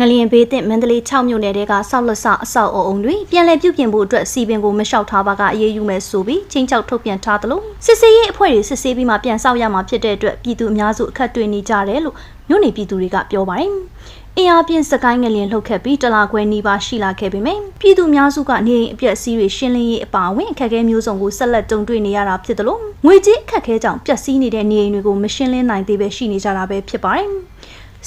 ငလျင်ဘေးသင့်မန္တလေး6မြို့နယ်တဲကဆောက်လက်ဆအဆောက်အအုံတွေပြန်လည်ပြုပြင်ဖို့အတွက်စီပင်ကိုမလျှောက်ထားပါကအရေးယူမယ်ဆိုပြီးချင်းချောက်ထုတ်ပြန်ထားသလိုစစ်စေးရေးအဖွဲ့တွေစစ်ဆေးပြီးမှပြန်ဆောက်ရမှာဖြစ်တဲ့အတွက်ပြည်သူအများစုအခက်တွေ့နေကြတယ်လို့မြို့နယ်ပြည်သူတွေကပြောပါတယ်။အင်အားပြင်းစကိုင်းငလျင်လှုပ်ခတ်ပြီးတလာခွဲနီးပါးရှိလာခဲ့ပေမယ့်ပြည်သူအများစုကနေအိမ်အပြက်စီးတွေရှင်းလင်းရေးအပါအဝင်အခက်အခဲမျိုးစုံကိုဆက်လက်တုံ့တွေ့နေရတာဖြစ်တယ်လို့ငွေကြေးအခက်အခဲကြောင့်ပျက်စီးနေတဲ့နေအိမ်တွေကိုမရှင်းလင်းနိုင်သေးပဲရှိနေကြတာပဲဖြစ်ပါတယ်။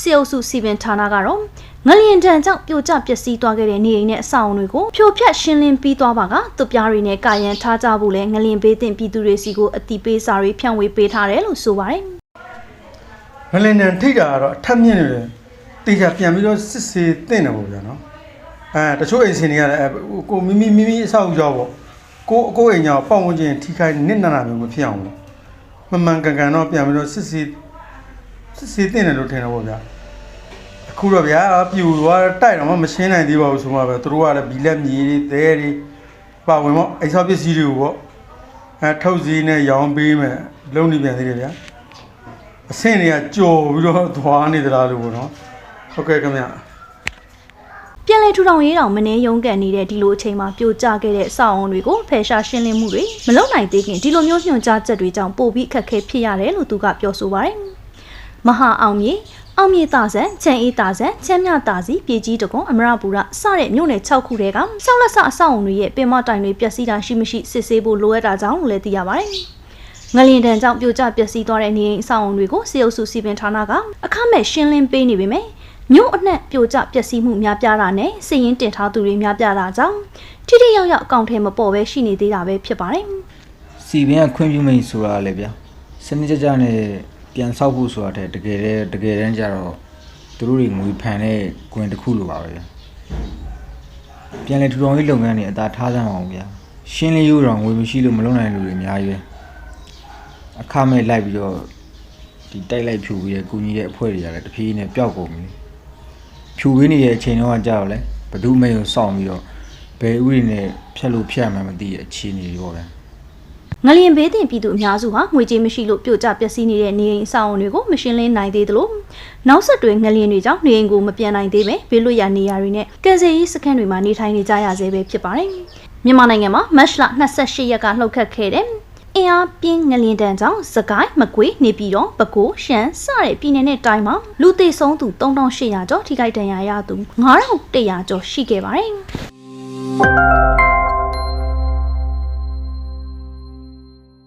စီအုပ်စုစီပင်ဌာနကတော့ငလျင်တန်ကြောင့်ပြိုကျပျက်စီးသွားခဲ့တဲ့နေအိမ်နဲ့အဆောက်အုံတွေကိုဖြိုဖျက်ရှင်းလင်းပြီးသွားပါကသူပြားတွေနဲ့ကာယံထားကြဖို့လဲငလျင်ဘေးတင်ပြည်သူတွေစီကိုအတိပေးစာတွေဖြန့်ဝေပေးထားတယ်လို့ဆိုပါတယ်ငလင်နံထိတ်တာကတော့အထက်မြင့်နေတယ်တေချာပြန်ပြီးတော့စစ်စေးတင့်တယ်ပေါ့ဗျာနော်အဲတချို့အိမ်စင်တွေကလည်းအဲကိုမိမိမိမိအဆောက်အဦကြောပေါ့ကိုအကိုအိမ်ကြောပတ်ဝန်းကျင်ထိခိုက်နစ်နာတာမျိုးမဖြစ်အောင်လို့မမှန်ကန်ကန်တော့ပြန်ပြီးတော့စစ်စေး စစ်စေးတင့်တယ်လို့ထင်တယ်ပေါ့ဗျာအခုတော့ဗျာပြူသွားတိုက်တော့မှမရှင်းနိုင်သေးပါဘူးဆိုမှပဲသူတို့ကလည်းဘီလက်မြေတွေသဲတွေပါဝင်ပေါ့အိမ်ဆောက်ပစ္စည်းတွေကိုပေါ့အဲထုတ်စည်းနဲ့ရောင်းပေးမယ်လုံနေပြန်သေးတယ်ဗျာအဆင့်တွေကကြော်ပြီးတော့သွားနေသလားလို့ပေါ့နော်ဟုတ်ကဲ့ခင်ဗျ။ပြန်လည်ထူထောင်ရေးတောင်မနေရုံးကန်နေတဲ့ဒီလိုအချိန်မှာပြိုကျခဲ့တဲ့အဆောက်အုံတွေကိုဖယ်ရှားရှင်းလင်းမှုတွေမလုပ်နိုင်သေးခင်ဒီလိုမျိုးညွှန်ကြားချက်တွေကြောင့်ပိုပြီးအခက်အခဲဖြစ်ရတယ်လို့သူကပြောဆိုပါတယ်။ မဟာအောင်မြေအောင်မြေတာဆန်ချန်အေးတာဆန်ချမ်းမြတာစီပြည်ကြီးတကွန်အမရပူရစတဲ့မြို့နယ်6ခုတဲကဆောက်လက်ဆအဆောက်အုံတွေရဲ့ပင်မတိုင်တွေပျက်စီးတာရှိမရှိစစ်ဆေးဖို့လိုအပ်တာကြောင့်လို့လည်းသိရပါတယ်။ငလျင်တန်ကြောင့်ပြိုကျပျက်စီးသွားတဲ့နေအိမ်အဆောက်အုံတွေကိုစေအုပ်စုစီပင်ဌာနကအခမဲ့ရှင်းလင်းပေးနေပေမယ့်မြို့အနှံ့ပြိုကျပျက်စီးမှုများပြားတာနဲ့စည်ရင်တင်ထားသူတွေများပြားတာကြောင့်ထိထိရောက်ရောက်အကောင့်ထဲမပေါ်ပဲရှိနေသေးတာပဲဖြစ်ပါတယ်စီဘင်းကခွင့်ပြုမိတ်ဆိုတာလေဗျာစနစ်ကြကြနဲ့ ပြန်ဆောက်ဖို့ဆိုတာတဲ့တကယ်တည်းတကယ်တမ်းကျတော့သူတို့တွေငွေဖန်တဲ့ကွင်တစ်ခုလိုပါပဲဗျာပြန်လေထူထောင်ရေးလုပ်ငန်းတွေအသာထားစမ်းအောင်ဗျာရှင်းလေးရိုးတော့ငွေမရှိလို့မလုပ်နိုင်တဲ့လူတွေအများကြီးပဲအခမဲ့လိုက်ပြီးတော့ဒီတိုက်လိုက်ဖြူပြီးရဲ့ကုညီရဲ့အဖွဲ့တွေကလည်းတဖြည်းဖြည်းနဲ့ပျောက်ကုန်ပြီဖြူပေးနေတဲ့အချိန်တော့ကြာတော့လေဘဒုမဲ့ကိုစောင့်ပြီးတော့ဘယ်ဥတွေနဲ့ဖြတ်လို့ဖြတ်မှန်းမသိတဲ့အခြေအနေတွေပေါ့ဗျာ ငလျင်ဘေးတင်ပြည်သူအများစုဟာငွေကြေးမရှိလို့ပြိုကျပျက်စီးနေတဲ့နေအိမ်အဆောက်အုံတွေကိုမရှင်းလင်းနိုင်သေးသလိုနောက်ဆက်တွဲငလျင်တွေကြောင့်နေအိမ်ကိုမပြန်နိုင်သေးပဲဘေးလွတ်ရာနေရာတွေနဲ့ကယ်ဆယ်ရေးစခန်းတွေမှာနေထိုင်နေကြရဆဲပဲဖြစ်ပါတယ်မြန်မာနိုင်ငံမှာမတ်လ28ရက်ကလှုပ်ခတ်ခဲ့တဲ့အင်အားပြင်းငလျင်တန်းကြောင့်စကိုင်းမကွေးနေပြည်တော်ပဲခူးရှမ်းစတဲ့ပြည်နယ်နဲ့တိုင်းမှာလူသေဆုံးသူ3800ကျော်ထိခိုက်ဒဏ်ရာရသူ9100ကျော်ရှိခဲ့ပါတယ်